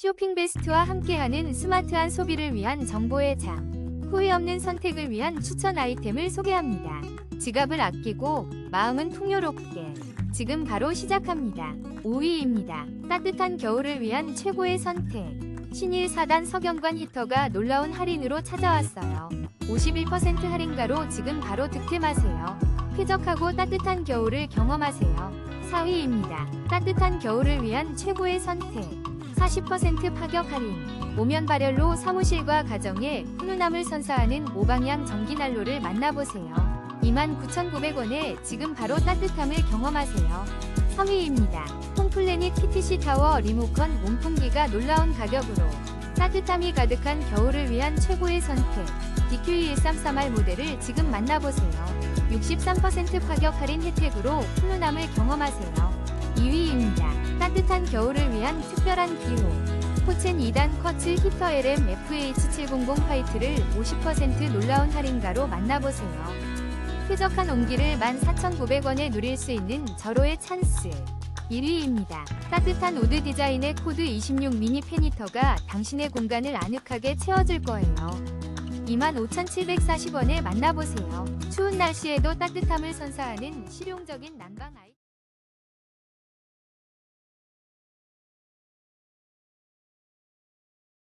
쇼핑 베스트와 함께하는 스마트한 소비를 위한 정보의 장. 후회 없는 선택을 위한 추천 아이템을 소개합니다. 지갑을 아끼고 마음은 풍요롭게. 지금 바로 시작합니다. 5위입니다. 따뜻한 겨울을 위한 최고의 선택. 신일 4단 석영관 히터가 놀라운 할인으로 찾아왔어요. 51% 할인가로 지금 바로 득템하세요. 쾌적하고 따뜻한 겨울을 경험하세요. 4위입니다. 따뜻한 겨울을 위한 최고의 선택. 40% 파격 할인. 모면 발열로 사무실과 가정에 훈훈함을 선사하는 오방향 전기난로를 만나보세요. 29,900원에 지금 바로 따뜻함을 경험하세요. 3위입니다. 홈플래닛 PTC 타워 리모컨 온풍기가 놀라운 가격으로 따뜻함이 가득한 겨울을 위한 최고의 선택. DQ1331 모델을 지금 만나보세요. 63% 파격 할인 혜택으로 훈훈함을 경험하세요. 2위입니다. 따뜻한 겨울을 위한 특별한 기호. 포첸 2단 쿼츠 히터 LM FH700 화이트를 50% 놀라운 할인가로 만나보세요. 쾌적한 온기를 14,900원에 누릴 수 있는 절호의 찬스. 1위입니다. 따뜻한 우드 디자인의 코드 26 미니 페니터가 당신의 공간을 아늑하게 채워줄 거예요. 25,740원에 만나보세요. 추운 날씨에도 따뜻함을 선사하는 실용적인 난방 아이